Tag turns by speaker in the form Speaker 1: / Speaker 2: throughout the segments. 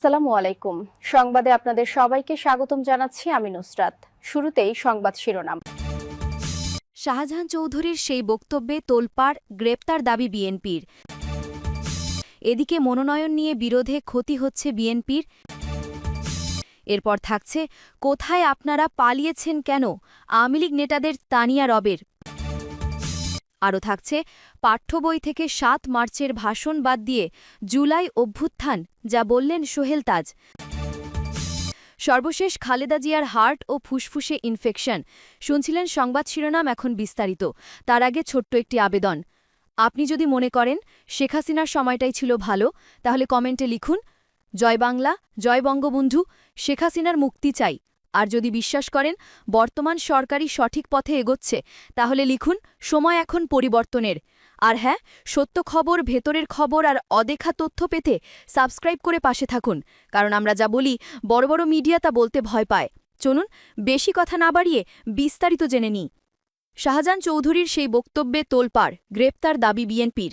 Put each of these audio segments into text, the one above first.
Speaker 1: আসসালামু আলাইকুম। সংবাদে আপনাদের সবাইকে স্বাগতম জানাচ্ছি আমি নুসরাত। শুরুতেই সংবাদ শিরোনাম।
Speaker 2: শাহজাহান চৌধুরীর সেই বক্তব্যে তোলপাড়, গ্রেপ্তার দাবি বিএনপির। এদিকে মনোনয়ন নিয়ে বিরোধে ক্ষতি হচ্ছে বিএনপির। এরপর থাকছে, কোথায় আপনারা পালিয়েছেন কেন? আওয়ামী লীগ নেতাদের তানিয়া রবের আরও থাকছে পাঠ্যবই থেকে সাত মার্চের ভাষণ বাদ দিয়ে জুলাই অভ্যুত্থান, যা বললেন সোহেল তাজ। সর্বশেষ খালেদা জিয়ার হার্ট ও ফুসফুসে ইনফেকশন, শুনছিলেন সংবাদ শিরোনাম এখন বিস্তারিত। তার আগে ছোট্ট একটি আবেদন। আপনি যদি মনে করেন, শেখ হাসিনার সময়টাই ছিল ভালো, তাহলে কমেন্টে লিখুন, জয় বাংলা, জয় বঙ্গবন্ধু, শেখ হাসিনার মুক্তি চাই। আর যদি বিশ্বাস করেন, বর্তমান সরকারই সঠিক পথে এগোচ্ছে, তাহলে লিখুন, সময় এখন পরিবর্তনের। আর হ্যাঁ সত্য খবর, ভেতরের খবর আর অদেখা তথ্য পেতে সাবস্ক্রাইব করে পাশে থাকুন, কারণ আমরা যা বলি, বড় বড় মিডিয়া তা বলতে ভয় পায়। চলুন, বেশি কথা না বাড়িয়ে বিস্তারিত জেনে নিই। শাহজাহান চৌধুরীর সেই বক্তব্যে তোলপাড়, গ্রেপ্তার দাবি বিএনপির।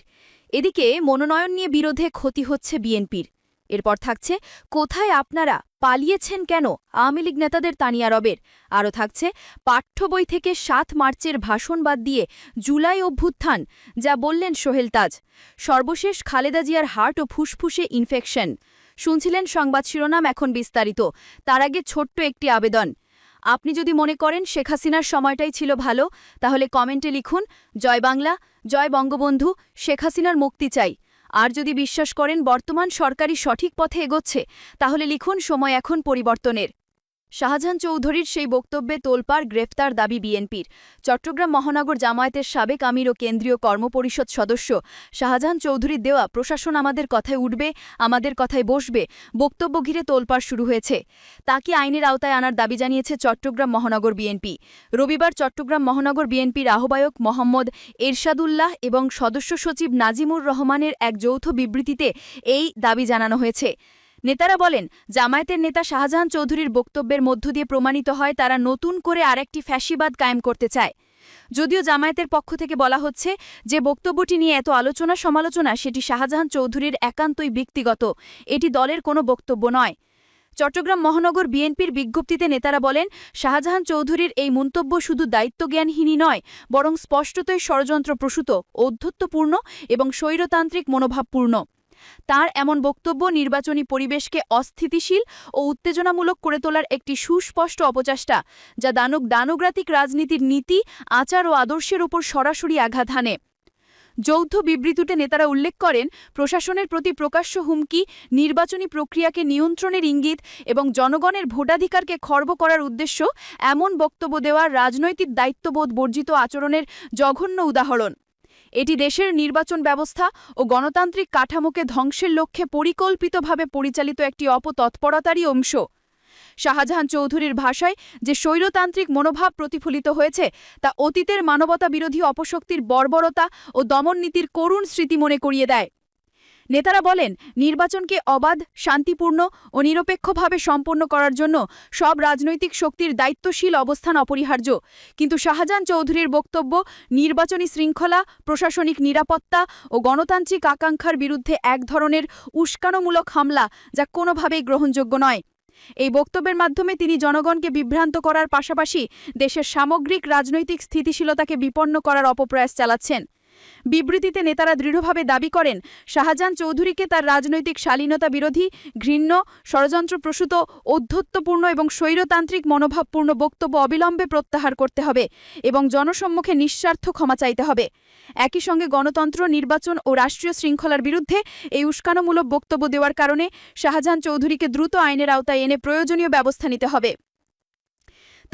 Speaker 2: এদিকে মনোনয়ন নিয়ে বিরোধে ক্ষতি হচ্ছে বিএনপির। এরপর থাকছে, কোথায় আপনারা? পালিয়েছেন কেন? আওয়ামী লীগ নেতাদের তানিয়া রবের। আরও থাকছে, পাঠ্য বই থেকে সাত মার্চের ভাষণ বাদ দিয়ে জুলাই অভ্যুত্থান, যা বললেন সোহেল তাজ। সর্বশেষ খালেদা জিয়ার হার্ট ও ফুসফুসে ইনফেকশন। শুনছিলেন সংবাদ শিরোনাম এখন বিস্তারিত। তার আগে ছোট্ট একটি আবেদন। আপনি যদি মনে করেন শেখ হাসিনার সময়টাই ছিল ভালো, তাহলে কমেন্টে লিখুন, জয় বাংলা, জয় বঙ্গবন্ধু, শেখ হাসিনার মুক্তি চাই। আর যদি বিশ্বাস করেন বর্তমান সরকারই সঠিক পথে এগোচ্ছে তাহলে লিখুন সময় এখন পরিবর্তনের। শাহজাহান চৌধুরীর সেই বক্তব্যে তোলপাড় গ্রেফতার দাবি বিএনপির। চট্টগ্রাম মহানগর জামায়াতের সাবেক আমির ও কেন্দ্রীয় কর্মপরিষদ সদস্য শাহজাহান চৌধুরীর দেওয়া প্রশাসন আমাদের কথায় উঠবে, আমাদের কথায় বসবে, বক্তব্য ঘিরে তোলপাড় শুরু হয়েছে। তাকে আইনের আওতায় আনার দাবি জানিয়েছে চট্টগ্রাম মহানগর বিএনপি। রবিবার চট্টগ্রাম মহানগর বিএনপির আহ্বায়ক মোহাম্মদ এরশাদুল্লাহ এবং সদস্য সচিব নাজিমুর রহমানের এক যৌথ বিবৃতিতে এই দাবি জানানো হয়েছে। নেতারা বলেন, জামায়াতের নেতা শাহজাহান চৌধুরীর বক্তব্যের মধ্য দিয়ে প্রমাণিত হয় তারা নতুন করে আরেকটি ফ্যাসিবাদ কায়েম করতে চায়। যদিও জামায়াতের পক্ষ থেকে বলা হচ্ছে যে বক্তব্যটি নিয়ে এত আলোচনা সমালোচনা, সেটি শাহজাহান চৌধুরীর একান্তই ব্যক্তিগত, এটি দলের কোনো বক্তব্য নয়। চট্টগ্রাম মহানগর বিএনপির বিজ্ঞপ্তিতে নেতারা বলেন, শাহজাহান চৌধুরীর এই মন্তব্য শুধু দায়িত্বজ্ঞানহীনই নয়, বরং স্পষ্টতই ষড়যন্ত্র প্রসূত ঔদ্ধত্যপূর্ণ এবং স্বৈরতান্ত্রিক মনোভাবপূর্ণ। তার এমন বক্তব্য নির্বাচনী পরিবেশকে অস্থিতিশীল ও উত্তেজনামূলক করে তোলার একটি সুস্পষ্ট অপচেষ্টা, যা দানক দানগ্রাতিক রাজনীতির নীতি, আচার ও আদর্শের উপর সরাসরি আঘাত হানে। যৌথ বিবৃতিতে নেতারা উল্লেখ করেন, প্রশাসনের প্রতি প্রকাশ্য হুমকি, নির্বাচনী প্রক্রিয়াকে নিয়ন্ত্রণের ইঙ্গিত এবং জনগণের ভোটাধিকারকে খর্ব করার উদ্দেশ্য, এমন বক্তব্য দেওয়ার রাজনৈতিক দায়িত্ববোধ বর্জিত আচরণের জঘন্য উদাহরণ। এটি দেশের নির্বাচন ব্যবস্থা ও গণতান্ত্রিক কাঠামোকে ধ্বংসের লক্ষ্যে পরিকল্পিতভাবে পরিচালিত একটি অপতৎপরতারই অংশ। শাহজাহান চৌধুরীর ভাষায় যে স্বৈরতান্ত্রিক মনোভাব প্রতিফলিত হয়েছে, তা অতীতের মানবতা বিরোধী অপশক্তির বর্বরতা ও দমননীতির করুণ স্মৃতি মনে করিয়ে দেয়। নেতারা বলেন, নির্বাচনকে অবাধ, শান্তিপূর্ণ ও নিরপেক্ষভাবে সম্পন্ন করার জন্য সব রাজনৈতিক শক্তির দায়িত্বশীল অবস্থান অপরিহার্য। কিন্তু শাহজাহান চৌধুরীর বক্তব্য, নির্বাচনী শৃঙ্খলা, প্রশাসনিক নিরাপত্তা ও গণতান্ত্রিক আকাঙ্ক্ষার বিরুদ্ধে এক ধরনের উস্কানোমূলক হামলা যা কোনোভাবেই গ্রহণযোগ্য নয়। এই বক্তব্যের মাধ্যমে তিনি জনগণকে বিভ্রান্ত করার পাশাপাশি দেশের সামগ্রিক রাজনৈতিক স্থিতিশীলতাকে বিপন্ন করার অপপ্রয়াস চালাচ্ছেন। বিবৃতিতে নেতারা দৃঢ়ভাবে দাবি করেন, শাহজাহান চৌধুরীকে তার রাজনৈতিক শালীনতা বিরোধী, ঘৃণ্য ষড়যন্ত্রপ্রসূত ঔদ্ধত্যপূর্ণ এবং স্বৈরতান্ত্রিক মনোভাবপূর্ণ বক্তব্য অবিলম্বে প্রত্যাহার করতে হবে এবং জনসম্মুখে নিঃস্বার্থ ক্ষমা চাইতে হবে। একই সঙ্গে গণতন্ত্র, নির্বাচন ও রাষ্ট্রীয় শৃঙ্খলার বিরুদ্ধে এই উস্কানোমূলক বক্তব্য দেওয়ার কারণে শাহজাহান চৌধুরীকে দ্রুত আইনের আওতায় এনে প্রয়োজনীয় ব্যবস্থা নিতে হবে।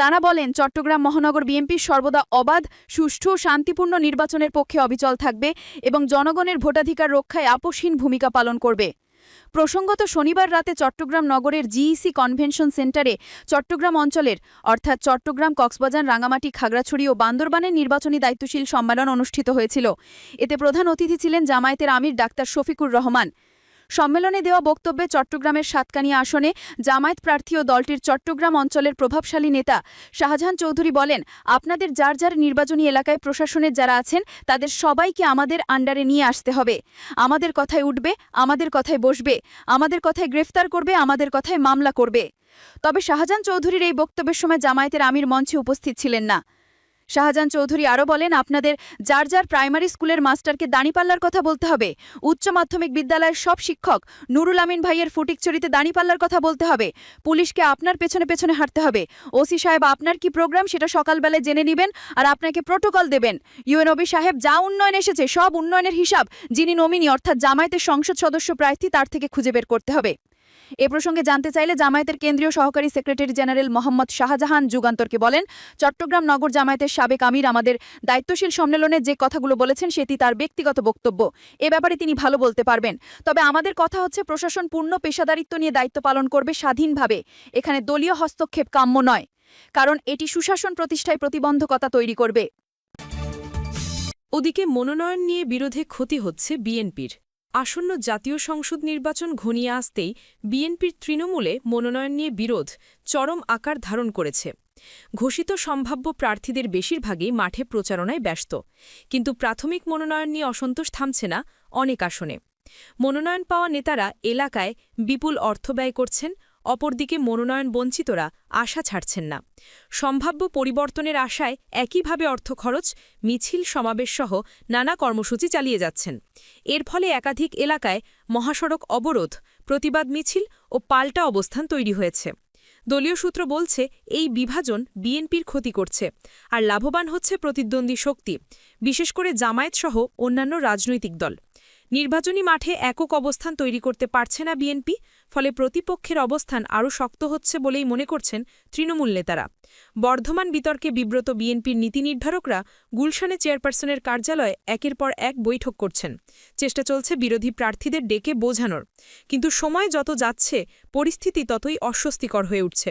Speaker 2: তারা বলেন, চট্টগ্রাম মহানগর বিএনপি সর্বদা অবাধ, সুষ্ঠু, শান্তিপূর্ণ নির্বাচনের পক্ষে অবিচল থাকবে এবং জনগণের ভোটাধিকার রক্ষায় আপোষহীন ভূমিকা পালন করবে। প্রসঙ্গত শনিবার রাতে চট্টগ্রাম নগরের জিইসি কনভেনশন সেন্টারে চট্টগ্রাম অঞ্চলের, অর্থাৎ চট্টগ্রাম, কক্সবাজার রাঙামাটি খাগড়াছড়ি ও বান্দরবানের নির্বাচনী দায়িত্বশীল সম্মেলন অনুষ্ঠিত হয়েছিল। এতে প্রধান অতিথি ছিলেন জামায়াতের আমির ডাক্তার শফিকুর রহমান। সম্মেলনে দেওয়া বক্তব্যে চট্টগ্রামের সাতকানিয়া আসনে জামায়াত প্রার্থী ও দলটির চট্টগ্রাম অঞ্চলের প্রভাবশালী নেতা শাহজাহান চৌধুরী বলেন, আপনাদের যার যার নির্বাচনী এলাকায় প্রশাসনের যারা আছেন, তাদের সবাইকে আমাদের আন্ডারে নিয়ে আসতে হবে। আমাদের কথায় উঠবে, আমাদের কথায় বসবে, আমাদের কথায় গ্রেফতার করবে, আমাদের কথায় মামলা করবে। তবে শাহজাহান চৌধুরীর এই বক্তব্যের সময় জামায়াতের আমির মঞ্চে উপস্থিত ছিলেন না। শাহজাহান চৌধুরী আরও বলেন, আপনাদের যার যার প্রাইমারি স্কুলের মাস্টারকে দাঁড়িপাল্লার কথা বলতে হবে, উচ্চ মাধ্যমিক বিদ্যালয়ের সব শিক্ষক নুরুল আমিন ভাইয়ের ফুটিকচুরিতে দাঁড়িপাল্লার কথা বলতে হবে, পুলিশকে আপনার পেছনে পেছনে হাঁটতে হবে। ওসি সাহেব, আপনার কি প্রোগ্রাম সেটা সকালবেলায় জেনে নেবেন আর আপনাকে প্রোটোকল দেবেন। ইউএনওবি সাহেব, যা উন্নয়ন এসেছে সব উন্নয়নের হিসাব যিনি নমিনি, অর্থাৎ জামায়াতের সংসদ সদস্য প্রার্থী, তার থেকে খুঁজে বের করতে হবে। এ প্রসঙ্গে জানতে চাইলে জামায়াতের কেন্দ্রীয় সহকারী সেক্রেটারি জেনারেল মোহাম্মদ শাহজাহান যুগান্তরকে বলেন, চট্টগ্রাম নগর জামায়াতের সাবেক আমির আমাদের দায়িত্বশীল সম্মেলনে যে কথাগুলো বলেছেন সেটি তার ব্যক্তিগত বক্তব্য। এ ব্যাপারে তিনি ভালো বলতে পারবেন। তবে আমাদের কথা হচ্ছে, প্রশাসন পূর্ণ পেশাদারিত্ব নিয়ে দায়িত্ব পালন করবে স্বাধীনভাবে। এখানে দলীয় হস্তক্ষেপ কাম্য নয়, কারণ এটি সুশাসন প্রতিষ্ঠায় প্রতিবন্ধকতা তৈরি করবে।
Speaker 3: ওদিকে মনোনয়ন নিয়ে বিরোধে ক্ষতি হচ্ছে বিএনপির। আসন্ন জাতীয় সংসদ নির্বাচন ঘনিয়ে আসতেই বিএনপির তৃণমূলে মনোনয়ন নিয়ে বিরোধ চরম আকার ধারণ করেছে। ঘোষিত সম্ভাব্য প্রার্থীদের বেশিরভাগই মাঠে প্রচারণায় ব্যস্ত। কিন্তু প্রাথমিক মনোনয়ন নিয়ে অসন্তোষ থামছে না অনেক আসনে। মনোনয়ন পাওয়া নেতারা এলাকায় বিপুল অর্থ ব্যয় করছেন অপরদিকে মনোনয়ন বঞ্চিতরা আশা ছাড়ছেন না। সম্ভাব্য পরিবর্তনের আশায় একইভাবে অর্থ খরচ, মিছিল সমাবেশসহ নানা কর্মসূচি চালিয়ে যাচ্ছেন। এর ফলে একাধিক এলাকায় মহাসড়ক অবরোধ, প্রতিবাদ মিছিল ও পাল্টা অবস্থান তৈরি হয়েছে। দলীয় সূত্র বলছে, এই বিভাজন বিএনপির ক্ষতি করছে আর লাভবান হচ্ছে প্রতিদ্বন্দ্বী শক্তি, বিশেষ করে জামায়াতসহ অন্যান্য রাজনৈতিক দল। নির্বাচনী মাঠে একক অবস্থান তৈরি করতে পারছে না বিএনপি, ফলে প্রতিপক্ষের অবস্থান আরও শক্ত হচ্ছে বলেই মনে করছেন তৃণমূল নেতারা। বর্ধমান বিতর্কে বিব্রত বিএনপির নীতি নির্ধারকরা গুলশানে চেয়ারপারসনের কার্যালয়ে একের পর এক বৈঠক করছেন। চেষ্টা চলছে বিরোধী প্রার্থীদের ডেকে বোঝানোর। কিন্তু সময় যত যাচ্ছে, পরিস্থিতি ততই অস্বস্তিকর হয়ে উঠছে।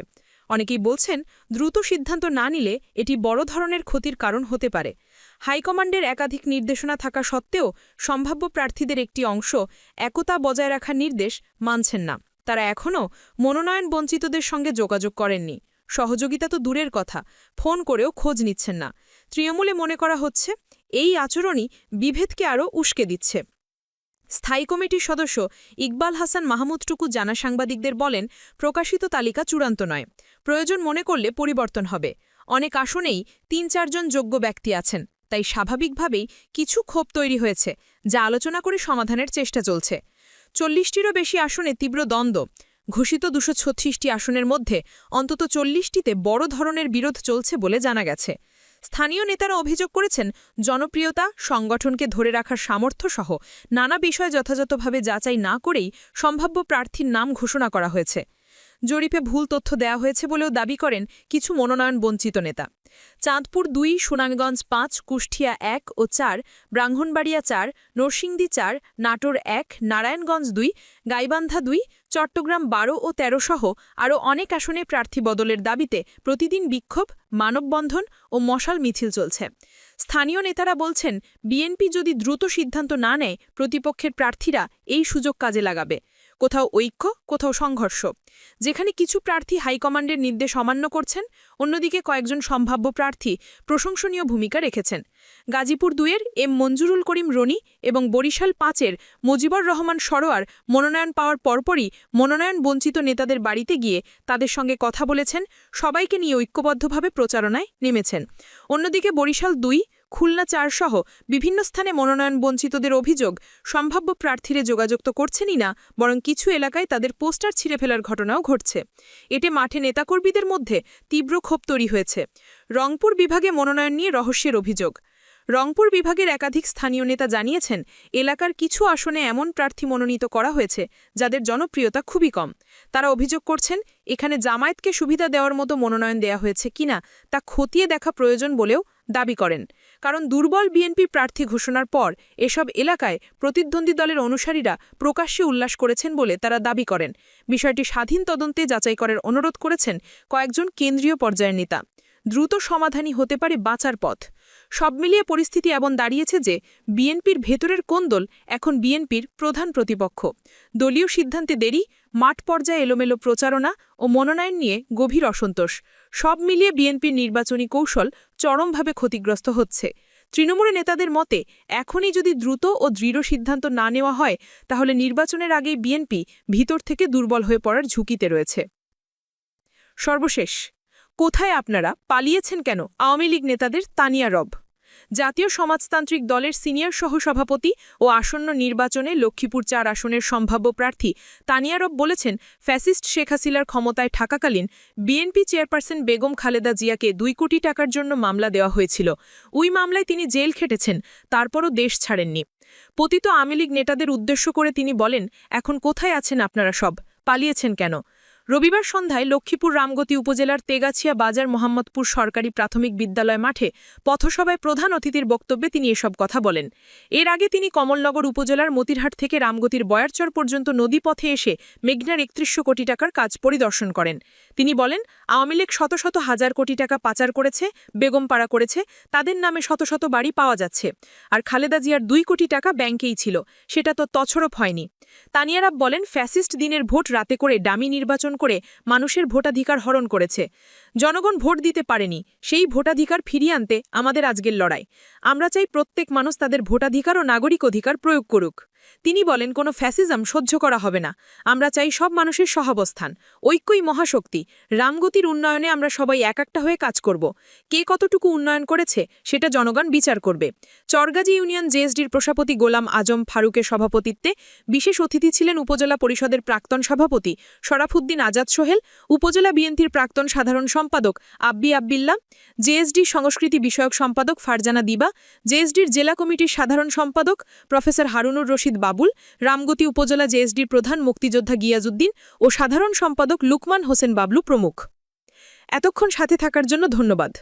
Speaker 3: অনেকেই বলছেন, দ্রুত সিদ্ধান্ত না নিলে এটি বড় ধরনের ক্ষতির কারণ হতে পারে। হাইকমান্ডের একাধিক নির্দেশনা থাকা সত্ত্বেও সম্ভাব্য প্রার্থীদের একটি অংশ একতা বজায় রাখার নির্দেশ মানছেন না। তারা এখনও মনোনয়ন বঞ্চিতদের সঙ্গে যোগাযোগ করেননি। সহযোগিতা তো দূরের কথা, ফোন করেও খোঁজ নিচ্ছেন না। তৃণমূলে মনে করা হচ্ছে, এই আচরণই বিভেদকে আরও উস্কে দিচ্ছে। স্থায়ী কমিটির সদস্য ইকবাল হাসান মাহমুদটুকু জানা সাংবাদিকদের বলেন, প্রকাশিত তালিকা চূড়ান্ত নয়। প্রয়োজন মনে করলে পরিবর্তন হবে। অনেক আসনেই তিন চারজন যোগ্য ব্যক্তি আছেন। তাই স্বাভাবিকভাবেই কিছু ক্ষোভ তৈরি হয়েছে, যা আলোচনা করে সমাধানের চেষ্টা চলছে। চল্লিশটিরও বেশি আসনে তীব্র দ্বন্দ্ব। ঘোষিত দুশো ছত্রিশটি আসনের মধ্যে অন্তত চল্লিশটিতে বড় ধরনের বিরোধ চলছে বলে জানা গেছে। স্থানীয় নেতারা অভিযোগ করেছেন, জনপ্রিয়তা, সংগঠনকে ধরে রাখার সামর্থ্য সহ নানা বিষয় যথাযথভাবে যাচাই না করেই সম্ভাব্য প্রার্থীর নাম ঘোষণা করা হয়েছে। জরিপে ভুল তথ্য দেওয়া হয়েছে বলেও দাবি করেন কিছু মনোনয়ন বঞ্চিত নেতা। চাঁদপুর দুই, সুনামগঞ্জ পাঁচ, কুষ্টিয়া এক ও চার, ব্রাহ্মণবাড়িয়া চার, নরসিংদী চার, নাটোর এক, নারায়ণগঞ্জ দুই, গাইবান্ধা দুই চট্টগ্রাম বারো ও তেরো সহ আরও অনেক আসনে প্রার্থী বদলের দাবিতে প্রতিদিন বিক্ষোভ, মানববন্ধন ও মশাল মিছিল চলছে। স্থানীয় নেতারা বলছেন, বিএনপি যদি দ্রুত সিদ্ধান্ত না নেয়, প্রতিপক্ষের প্রার্থীরা এই সুযোগ কাজে লাগাবে। কোথাও ঐক্য, কোথাও সংঘর্ষ। যেখানে কিছু প্রার্থী হাইকমান্ডের নির্দেশ অমান্য করছেন, অন্যদিকে কয়েকজন সম্ভাব্য প্রার্থী প্রশংসনীয় ভূমিকা রেখেছেন। গাজীপুর দুয়ের এম মঞ্জুরুল করিম রনি এবং বরিশাল পাঁচের মুজিবর রহমান সরোয়ার মনোনয়ন পাওয়ার পরপরই মনোনয়ন বঞ্চিত নেতাদের বাড়িতে গিয়ে তাদের সঙ্গে কথা বলেছেন, সবাইকে নিয়ে ঐক্যবদ্ধভাবে প্রচারণায় নেমেছেন। অন্যদিকে বরিশাল দুই খুলনা চারসহ বিভিন্ন স্থানে মনোনয়ন বঞ্চিতদের অভিযোগ সম্ভাব্য প্রার্থীরা যোগাযোগ তো করছেনই না, বরং কিছু এলাকায় তাদের পোস্টার ছিঁড়ে ফেলার ঘটনাও ঘটছে। এতে মাঠে নেতাকর্মীদের মধ্যে তীব্র ক্ষোভ তৈরি হয়েছে। রংপুর বিভাগে মনোনয়ন নিয়ে রহস্যের অভিযোগ। রংপুর বিভাগের একাধিক স্থানীয় নেতা জানিয়েছেন, এলাকার কিছু আসনে এমন প্রার্থী মনোনীত করা হয়েছে, যাদের জনপ্রিয়তা খুবই কম। তারা অভিযোগ করছেন, এখানে জামায়াতকে সুবিধা দেওয়ার মতো মনোনয়ন দেয়া হয়েছে কিনা তা খতিয়ে দেখা প্রয়োজন বলেও দাবি করেন। কারণ দুর্বল বিএনপি প্রার্থী ঘোষণার পর এসব এলাকায় প্রতিদ্বন্দ্বী দলের অনুসারীরা প্রকাশ্যে উল্লাস করেছেন বলে তারা দাবি করেন। বিষয়টি স্বাধীন তদন্তে যাচাই করার অনুরোধ করেছেন কয়েকজন কেন্দ্রীয় পর্যায়ের নেতা। দ্রুত সমাধানই হতে পারে বাঁচার পথ। সব মিলিয়ে পরিস্থিতি এমন দাঁড়িয়েছে যে বিএনপির ভেতরের কোন্দল এখন বিএনপির প্রধান প্রতিপক্ষ। দলীয় সিদ্ধান্তে দেরি, মাঠ পর্যায়ে এলোমেলো প্রচারণা ও মনোনয়ন নিয়ে গভীর অসন্তোষ। সব মিলিয়ে বিএনপির নির্বাচনী কৌশল চরমভাবে ক্ষতিগ্রস্ত হচ্ছে। তৃণমূলের নেতাদের মতে, এখনই যদি দ্রুত ও দৃঢ় সিদ্ধান্ত না নেওয়া হয়, তাহলে নির্বাচনের আগেই বিএনপি ভিতর থেকে দুর্বল হয়ে পড়ার ঝুঁকিতে রয়েছে। সর্বশেষ, কোথায় আপনারা পালিয়েছেন কেন আওয়ামী লীগ নেতাদের তানিয়া রব? জাতীয় সমাজতান্ত্রিক দলের সিনিয়র সহসভাপতি ও আসন্ন নির্বাচনে লক্ষ্মীপুর চার আসনের সম্ভাব্য প্রার্থী তানিয়ারব বলেছেন, ফ্যাসিস্ট শেখ হাসিনার ক্ষমতায় থাকাকালীন বিএনপি চেয়ারপারসন বেগম খালেদা জিয়াকে দুই কোটি টাকার জন্য মামলা দেওয়া হয়েছিল। ওই মামলায় তিনি জেল খেটেছেন, তারপরও দেশ ছাড়েননি। পতিত আওয়ামী নেতাদের উদ্দেশ্য করে তিনি বলেন, এখন কোথায় আছেন আপনারা সব? পালিয়েছেন কেন? রবিবার সন্ধ্যায় লক্ষ্মীপুর রামগতি উপজেলার তেগাছিয়া বাজার মোহাম্মদপুর সরকারি প্রাথমিক বিদ্যালয় মাঠে পথসভায় প্রধান অতিথির বক্তব্যে তিনি এসব কথা বলেন। এর আগে তিনি কমলনগর উপজেলার মতিরহাট থেকে রামগতির বয়ারচর পর্যন্ত নদীপথে এসে মেঘনার একত্রিশশো কোটি টাকার কাজ পরিদর্শন করেন। তিনি বলেন, আওয়ামী লীগ শত শত হাজার কোটি টাকা পাচার করেছে, বেগমপাড়া করেছে, তাদের নামে শত শত বাড়ি পাওয়া যাচ্ছে। আর খালেদা জিয়ার দুই কোটি টাকা ব্যাংকেই ছিল, সেটা তো তছরপ হয়নি। তানিয়ারাব বলেন, ফ্যাসিস্ট দিনের ভোট রাতে করে ডামি নির্বাচন করে মানুষের ভোটাধিকার হরণ করেছে। জনগণ ভোট দিতে পারেনি, সেই ভোটাধিকার ফিরিয়ে আনতে আমাদের আজকের লড়াই। আমরা চাই প্রত্যেক মানুষ তাদের ভোটাধিকার ও নাগরিক অধিকার প্রয়োগ করুক। তিনি বলেন, কোনো ফ্যাসিজম সহ্য করা হবে না। আমরা চাই সব মানুষের সহাবস্থান। ঐক্যই মহাশক্তি। রামগতির উন্নয়নে আমরা সবাই এক একটা হয়ে কাজ করব। কে কতটুকু উন্নয়ন করেছে, সেটা জনগণ বিচার করবে। চরগাজী ইউনিয়ন জেএসডির প্রসাপতি গোলাম আজম ফারুকের সভাপতিত্বে বিশেষ অতিথি ছিলেন উপজেলা পরিষদের প্রাক্তন সভাপতি শরাফুদ্দিন আজাদ সোহেল, উপজেলা বিএনপির প্রাক্তন সাধারণ সম্পাদক আব্বি আব্বিল্লা জেএসডি সংস্কৃতি বিষয়ক সম্পাদক ফারজানা দিবা জেএসডির জেলা কমিটির সাধারণ সম্পাদক প্রফেসর হারুনুর রশিদ বাবুল, রামগতি উপজেলা জেএসডির প্রধান মুক্তিযোদ্ধা গিয়াজুদ্দিন ও সাধারণ সম্পাদক লুকমান হোসেন বাবলু প্রমুখ। এতক্ষণ সাথে থাকার জন্য ধন্যবাদ।